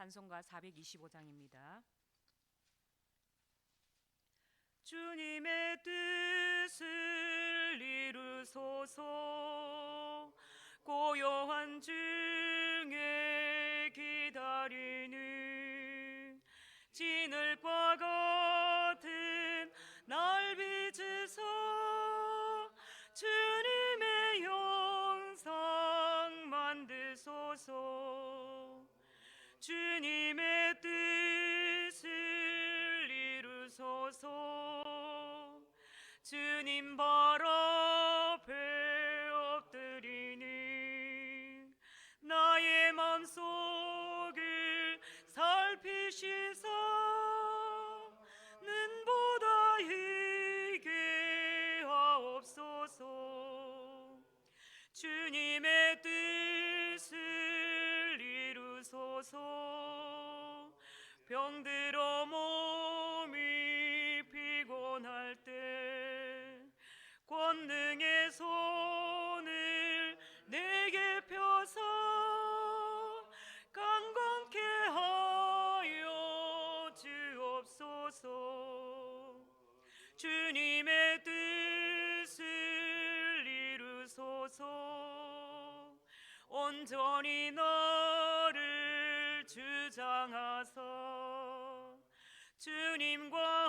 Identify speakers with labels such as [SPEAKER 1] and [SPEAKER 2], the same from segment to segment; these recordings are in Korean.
[SPEAKER 1] 찬송가 425장입니다. 주님의 뜻을 이루소서 고요한 중에 기다리는 진을과 같 주님 발 앞에 엎드리는 나의 맘속을 살피시사 눈보다 희게 하옵소서. 주님의 뜻을 이루소서. 병들어 손을 내게 펴서 강건케 하여 주옵소서. 주님의 뜻을 이루소서. 온전히 나를 주장하사 주님과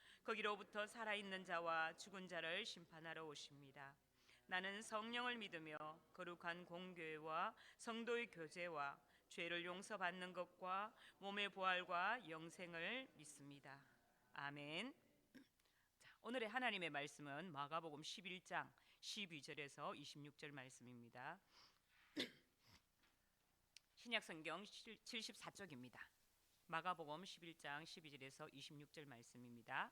[SPEAKER 1] 거기로부터 살아있는 자와 죽은 자를 심판하러 오십니다. 나는 성령을 믿으며 거룩한 공교회와 성도의 교제와 죄를 용서받는 것과 몸의 부활과 영생을 믿습니다. 아멘. 자, 오늘의 하나님의 말씀은 마가복음 11장 12절에서 26절 말씀입니다. 신약 성경 74쪽입니다. 마가복음 11장 12절에서 26절 말씀입니다.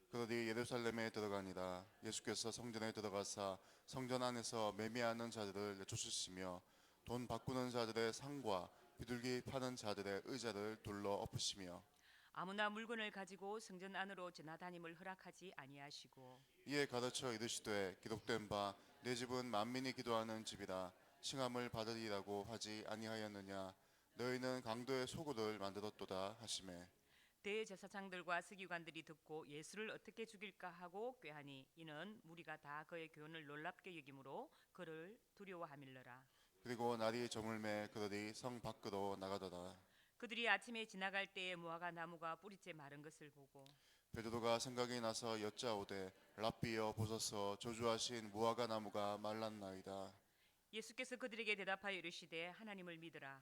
[SPEAKER 2] 그들이 예루살렘에 들어가니라. 예수께서 성전에 들어가사 성전 안에서 매매하는 자들을 내쫓으시며 돈 바꾸는 자들의 상과 비둘기 파는 자들의 의자를 둘러 엎으시며
[SPEAKER 1] 아무나 물건을 가지고 성전 안으로 지나다님을 허락하지 아니하시고
[SPEAKER 2] 이에 가르쳐 이르시되 기록된 바 내 집은 만민이 기도하는 집이라 칭함을 받으리라고 하지 아니하였느냐? 너희는 강도의 소굴을 만들었도다 하시매
[SPEAKER 1] 대제사장들과 서기관들이 듣고 예수를 어떻게 죽일까 하고 꾀하니 이는 무리가 다 그의 교훈을 놀랍게 여김으로 그를 두려워함일러라.
[SPEAKER 2] 그리고 날이 저물매 그들이 성 밖으로 나가더라.
[SPEAKER 1] 그들이 아침에 지나갈 때에 무화과 나무가 뿌리째 마른 것을 보고
[SPEAKER 2] 베드로가 생각이 나서 여짜오되 랍비여 보소서 저주하신 무화과 나무가 말랐나이다.
[SPEAKER 1] 예수께서 그들에게 대답하여 이르시되 하나님을 믿으라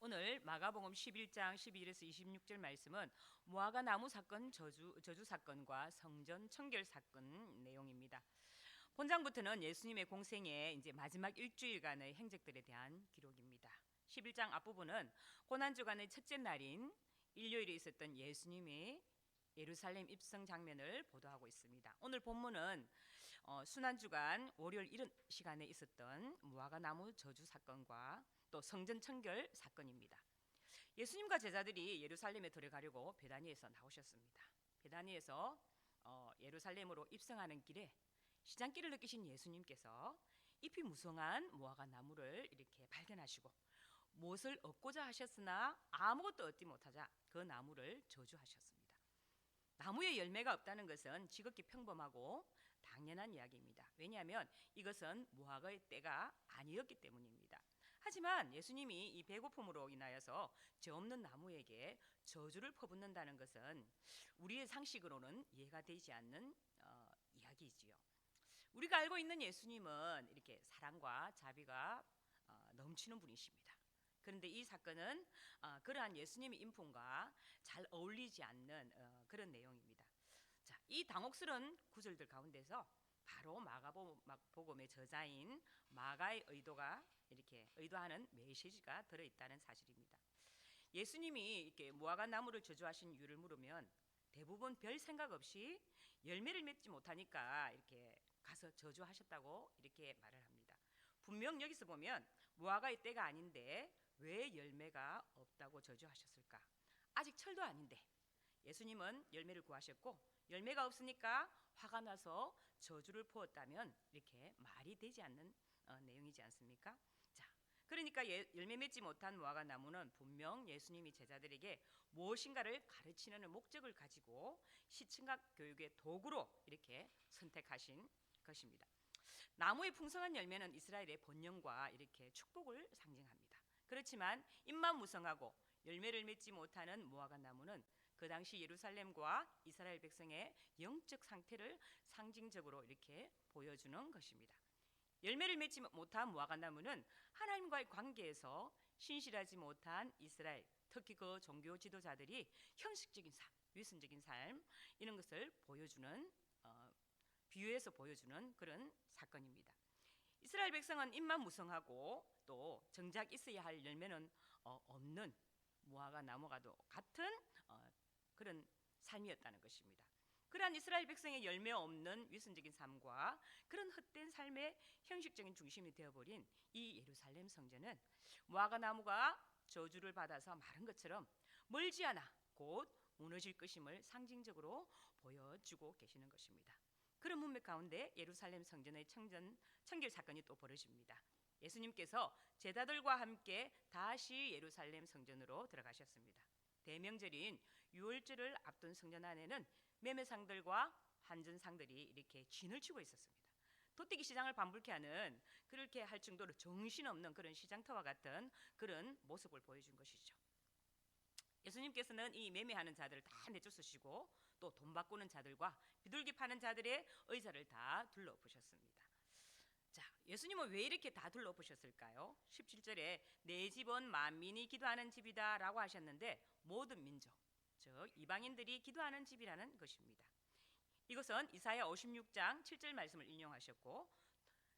[SPEAKER 1] 오늘 마가복음 11장 12절에서 26절 말씀은 무화과 나무 사건 저주 저주 사건과 성전 청결 사건 내용입니다. 본장부터는 예수님의 공생의 이제 마지막 일주일간의 행적들에 대한 기록입니다. 11장 앞부분은 고난 주간의 첫째 날인 일요일에 있었던 예수님의 예루살렘 입성 장면을 보도하고 있습니다. 오늘 본문은 어, 순환 주간 월요일 이른 시간에 있었던 무화과 나무 저주 사건과 또 성전 청결 사건입니다. 예수님과 제자들이 예루살렘에 들어가려고 베다니에서 나오셨습니다. 베다니에서 어, 예루살렘으로 입성하는 길에 시장길을 느끼신 예수님께서 잎이 무성한 무화과 나무를 이렇게 발견하시고 무엇을 얻고자 하셨으나 아무것도 얻지 못하자 그 나무를 저주하셨습니다. 나무에 열매가 없다는 것은 지극히 평범하고 당연한 이야기입니다. 왜냐하면 이것은 무화과의 때가 아니었기 때문입니다. 하지만 예수님이 이 배고픔으로 인하여서 저 없는 나무에게 저주를 퍼붓는다는 것은 우리의 상식으로는 이해가 되지 않는 어, 이야기이지요. 우리가 알고 있는 예수님은 이렇게 사랑과 자비가 어, 넘치는 분이십니다. 그런데 이 사건은 어, 그러한 예수님의 인품과 잘 어울리지 않는 어, 그런 내용입니다. 자, 이 당혹스러운 구절들 가운데서 바로 마가복음의 저자인 마가의 의도가 이렇게 의도하는 메시지가 들어 있다는 사실입니다. 예수님이 이렇게 무화과 나무를 저주하신 이유를 물으면 대부분 별 생각 없이 열매를 맺지 못하니까 이렇게 가서 저주하셨다고 이렇게 말을 합니다. 분명 여기서 보면 무화과의 때가 아닌데 왜 열매가 없다고 저주하셨을까? 아직 철도 아닌데 예수님은 열매를 구하셨고 열매가 없으니까 화가 나서 저주를 부었다면 이렇게 말이 되지 않는 어, 내용이지 않습니까? 자, 그러니까 예, 열매 맺지 못한 무화과 나무는 분명 예수님이 제자들에게 무엇인가를 가르치는 목적을 가지고 시층학 교육의 도구로 이렇게 선택하신 것입니다. 나무의 풍성한 열매는 이스라엘의 번영과 이렇게 축복을 상징합니다. 그렇지만 잎만 무성하고 열매를 맺지 못하는 무화과 나무는 그 당시 예루살렘과 이스라엘 백성의 영적 상태를 상징적으로 이렇게 보여주는 것입니다. 열매를 맺지 못한 무화과 나무는 하나님과의 관계에서 신실하지 못한 이스라엘, 특히 그 종교 지도자들이 형식적인 삶, 위선적인 삶 이런 것을 보여주는 어, 비유해서 보여주는 그런 사건입니다. 이스라엘 백성은 입만 무성하고 또 정작 있어야 할 열매는 어, 없는 무화과 나무가도 같은 어, 그런 삶이었다는 것입니다. 그러한 이스라엘 백성의 열매 없는 위선적인 삶과 그런 헛된 삶의 형식적인 중심이 되어버린 이 예루살렘 성전은 무화과 나무가 저주를 받아서 마른 것처럼 멀지 않아 곧 무너질 것임을 상징적으로 보여주고 계시는 것입니다. 그런 문맥 가운데 예루살렘 성전의 청전 청결 사건이 또 벌어집니다. 예수님께서 제자들과 함께 다시 예루살렘 성전으로 들어가셨습니다. 대명절인 유월절을 앞둔 성전 안에는 매매상들과 환전상들이 이렇게 진을 치고 있었습니다. 도떼기 시장을 반불케 하는 그렇게 할 정도로 정신없는 그런 시장터와 같은 그런 모습을 보여준 것이죠. 예수님께서는 이 매매하는 자들을 다 내쫓으시고 또 돈 바꾸는 자들과 비둘기 파는 자들의 의자를 다 둘러보셨습니다. 자, 예수님은 왜 이렇게 다 둘러보셨을까요? 17절에 내 집은 만민이 기도하는 집이다라고 하셨는데 모든 민족, 즉 이방인들이 기도하는 집이라는 것입니다. 이것은 이사야 56장 7절 말씀을 인용하셨고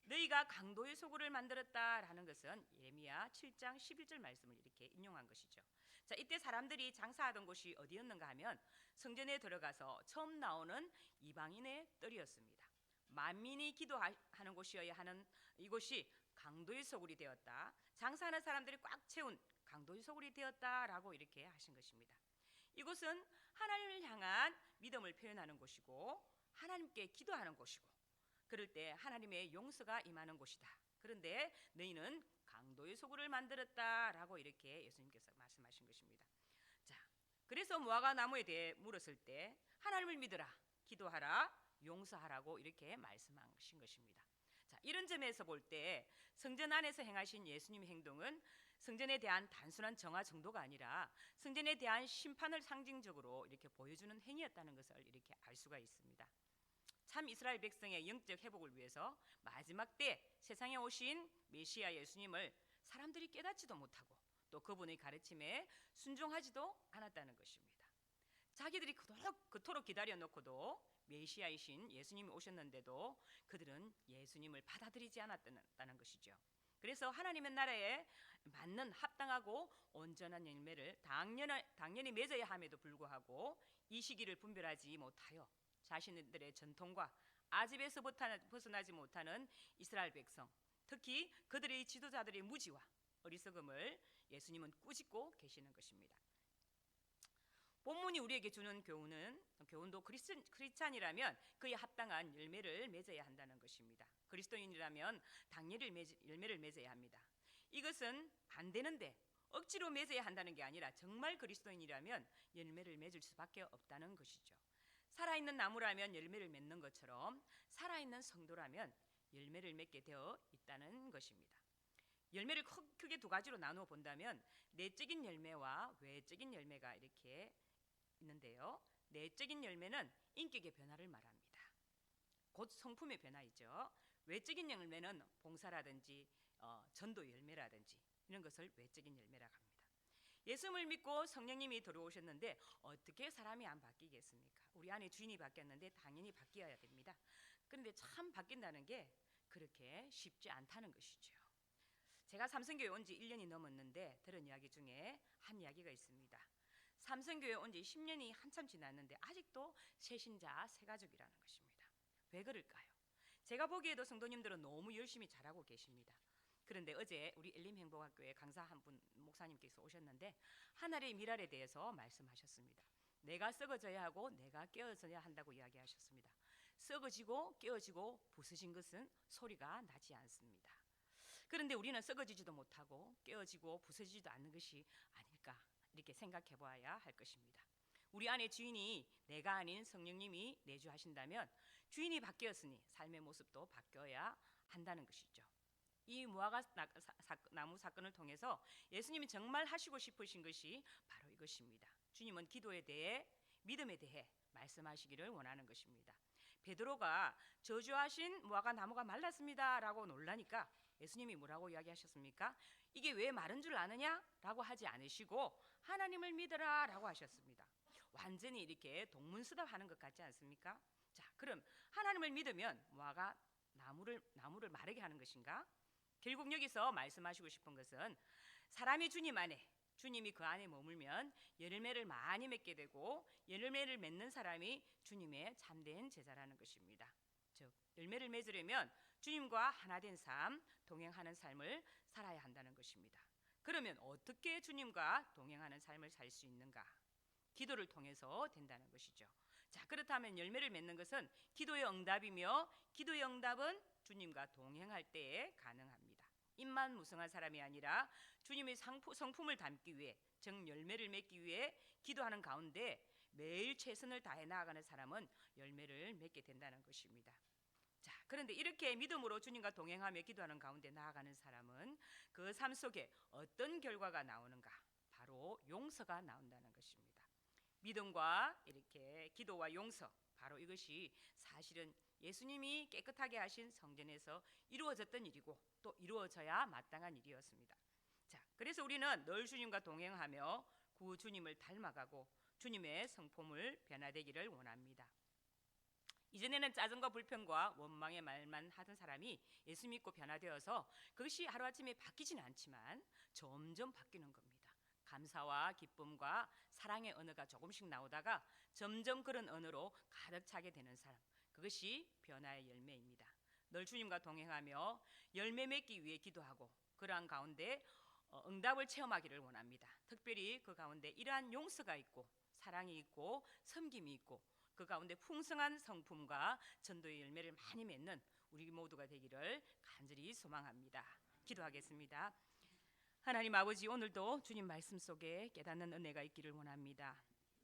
[SPEAKER 1] 너희가 강도의 소굴을 만들었다라는 것은 예레미야 7장 11절 말씀을 이렇게 인용한 것이죠. 자, 이때 사람들이 장사하던 곳이 어디였는가 하면 성전에 들어가서 처음 나오는 이방인의 뜰이었습니다. 만민이 기도하는 곳이어야 하는 이곳이 강도의 소굴이 되었다. 장사하는 사람들이 꽉 채운 강도의 소굴이 되었다라고 이렇게 하신 것입니다. 이곳은 하나님을 향한 믿음을 표현하는 곳이고 하나님께 기도하는 곳이고 그럴 때 하나님의 용서가 임하는 곳이다. 그런데 너희는 강도의 소굴을 만들었다라고 이렇게 예수님께서 말씀하신 것입니다. 자, 그래서 무화과 나무에 대해 물었을 때 하나님을 믿으라, 기도하라, 용서하라고 이렇게 말씀하신 것입니다. 자, 이런 점에서 볼 때 성전 안에서 행하신 예수님의 행동은 성전에 대한 단순한 정화 정도가 아니라 성전에 대한 심판을 상징적으로 이렇게 보여주는 행위였다는 것을 이렇게 알 수가 있습니다. 참 이스라엘 백성의 영적 회복을 위해서 마지막 때 세상에 오신 메시아 예수님을 사람들이 깨닫지도 못하고 또 그분의 가르침에 순종하지도 않았다는 것입니다. 자기들이 그토록, 그토록 기다려 놓고도 메시아이신 예수님이 오셨는데도 그들은 예수님을 받아들이지 않았다는 것이죠. 그래서 하나님의 나라에 맞는 합당하고 온전한 열매를 당연히, 맺어야 함에도 불구하고 이 시기를 분별하지 못하여 자신들의 전통과 아집에서 벗어나- 벗어나지 못하는 이스라엘 백성, 특히 그들의 지도자들의 무지와 어리석음을 예수님은 꾸짖고 계시는 것입니다. 본문이 우리에게 주는 교훈은 교훈도 크리스천, 크리스찬이라면 그에 합당한 열매를 맺어야 한다는 것입니다. 그리스도인이라면 당연히 맺- 열매를 맺어야 합니다. 이것은 안 되는데 억지로 맺어야 한다는 게 아니라 정말 그리스도인이라면 열매를 맺을 수밖에 없다는 것이죠. 살아있는 나무라면 열매를 맺는 것처럼 살아있는 성도라면 열매를 맺게 되어 있다는 것입니다. 열매를 크- 크게 두 가지로 나누어 본다면 내적인 열매와 외적인 열매가 이렇게 있는데요. 내적인 열매는 인격의 변화를 말합니다. 곧 성품의 변화이죠. 외적인 열매는 봉사라든지 어, 전도 열매라든지 이런 것을 외적인 열매라고 합니다. 예수를 믿고 성령님이 들어오셨는데 어떻게 사람이 안 바뀌겠습니까? 우리 안에 주인이 바뀌었는데 당연히 바뀌어야 됩니다. 그런데 참 바뀐다는 게 그렇게 쉽지 않다는 것이죠. 제가 삼성교회 온 지 1년이 넘었는데 들은 이야기 중에 한 이야기가 있습니다. 삼성교회 온 지 10년이 한참 지났는데 아직도 새신자 새가족이라는 것입니다. 왜 그럴까요? 제가 보기에도 성도님들은 너무 열심히 잘하고 계십니다. 그런데 어제 우리 엘림 행복학교에 강사 한 분 목사님께서 오셨는데 하나님의 미랄에 대해서 말씀하셨습니다. 내가 썩어져야 하고 내가 깨어져야 한다고 이야기하셨습니다. 썩어지고 깨어지고 부서진 것은 소리가 나지 않습니다. 그런데 우리는 썩어지지도 못하고 깨어지고 부서지지도 않는 것이 아닐까 이렇게 생각해 보아야 할 것입니다. 우리 안에 주인이 내가 아닌 성령님이 내주하신다면 주인이 바뀌었으니 삶의 모습도 바뀌어야 한다는 것이죠. 이 무화과 나무 사건을 통해서 예수님이 정말 하시고 싶으신 것이 바로 이것입니다. 주님은 기도에 대해 믿음에 대해 말씀하시기를 원하는 것입니다. 베드로가 저주하신 무화과 나무가 말랐습니다라고 놀라니까 예수님이 뭐라고 이야기하셨습니까? 이게 왜 마른 줄 아느냐라고 하지 않으시고 하나님을 믿어라라고 하셨습니다. 완전히 이렇게 동문서답하는 것 같지 않습니까? 자, 그럼 하나님을 믿으면 무화과 나무를 나무를 마르게 하는 것인가? 결국 여기서 말씀하시고 싶은 것은 사람이 주님 안에 주님이 그 안에 머물면 열매를 많이 맺게 되고 열매를 맺는 사람이 주님의 참된 제자라는 것입니다. 즉 열매를 맺으려면 주님과 하나 된 삶, 동행하는 삶을 살아야 한다는 것입니다. 그러면 어떻게 주님과 동행하는 삶을 살 수 있는가? 기도를 통해서 된다는 것이죠. 자, 그렇다면 열매를 맺는 것은 기도의 응답이며 기도의 응답은 주님과 동행할 때에 가능합니다. 입만 무성한 사람이 아니라 주님의 상품, 성품을 담기 위해 정 열매를 맺기 위해 기도하는 가운데 매일 최선을 다해 나아가는 사람은 열매를 맺게 된다는 것입니다. 자, 그런데 이렇게 믿음으로 주님과 동행하며 기도하는 가운데 나아가는 사람은 그 삶 속에 어떤 결과가 나오는가? 바로 용서가 나온다는 것입니다. 믿음과 이렇게 기도와 용서 바로 이것이 사실은 예수님이 깨끗하게 하신 성전에서 이루어졌던 일이고 또 이루어져야 마땅한 일이었습니다. 자, 그래서 우리는 늘 주님과 동행하며 구 주님을 닮아가고 주님의 성품을 변화되기를 원합니다. 이전에는 짜증과 불평과 원망의 말만 하던 사람이 예수 믿고 변화되어서 그것이 하루아침에 바뀌지는 않지만 점점 바뀌는 겁니다. 감사와 기쁨과 사랑의 언어가 조금씩 나오다가 점점 그런 언어로 가득 차게 되는 사람. 그것이 변화의 열매입니다. 늘 주님과 동행하며 열매 맺기 위해 기도하고 그러한 가운데 어, 응답을 체험하기를 원합니다. 특별히 그 가운데 이러한 용서가 있고 사랑이 있고 섬김이 있고 그 가운데 풍성한 성품과 전도의 열매를 많이 맺는 우리 모두가 되기를 간절히 소망합니다. 기도하겠습니다. 하나님 아버지 오늘도 주님 말씀 속에 깨닫는 은혜가 있기를 원합니다.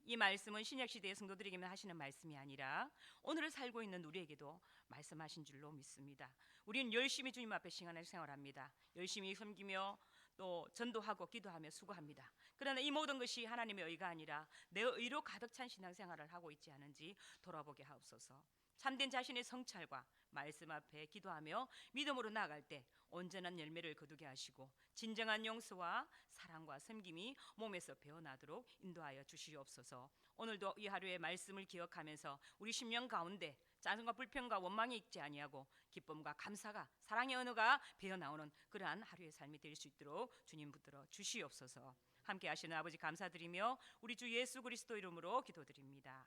[SPEAKER 1] 이 말씀은 신약 시대의 성도들에게만 하시는 말씀이 아니라 오늘을 살고 있는 우리에게도 말씀하신 줄로 믿습니다. 우리는 열심히 주님 앞에 시간을 생활합니다. 열심히 섬기며 또 전도하고 기도하며 수고합니다. 그러나 이 모든 것이 하나님의 의가 아니라 내 의로 가득 찬 신앙생활을 하고 있지 않은지 돌아보게 하옵소서. 참된 자신의 성찰과 말씀 앞에 기도하며 믿음으로 나아갈 때 온전한 열매를 거두게 하시고 진정한 용서와 사랑과 섬김이 몸에서 배어나도록 인도하여 주시옵소서. 오늘도 이 하루의 말씀을 기억하면서 우리 심령 가운데 짜증과 불평과 원망이 있지 아니하고 기쁨과 감사가 사랑의 언어가 배어 나오는 그러한 하루의 삶이 될 수 있도록 주님 붙들어 주시옵소서. 함께 하시는 아버지 감사드리며 우리 주 예수 그리스도 이름으로 기도드립니다.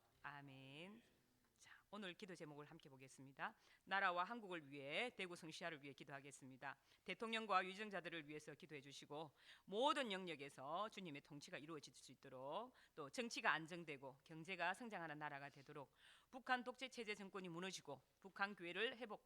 [SPEAKER 1] 아멘. 자, 오늘 기도 제목을 함께 보겠습니다. 나라와 한국을 위해 대구 성시아를 위해 기도하겠습니다. 대통령과 유정자들을 위해서 기도해 주시고 모든 영역에서 주님의 통치가 이루어질 수 있도록 또 정치가 안정되고 경제가 성장하는 나라가 되도록 북한 독재 체제 정권이 무너지고 북한 교회를 회복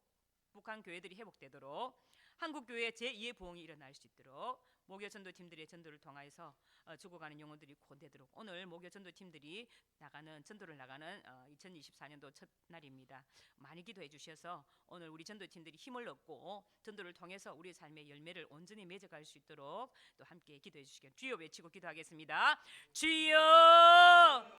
[SPEAKER 1] 북한 교회들이 회복되도록 한국 교회 제2의 부흥이 일어날 수 있도록 모교 전도 팀들의 전도를 통하여서 어, 죽어가는 영혼들이 구원되도록 오늘 모교 전도 팀들이 나가는 전도를 나가는 어, 2024년도 첫 날입니다. 많이 기도해 주셔서 오늘 우리 전도 팀들이 힘을 얻고 전도를 통해서 우리의 삶의 열매를 온전히 맺어갈 수 있도록 또 함께 기도해 주시길 주여 외치고 기도하겠습니다. 주여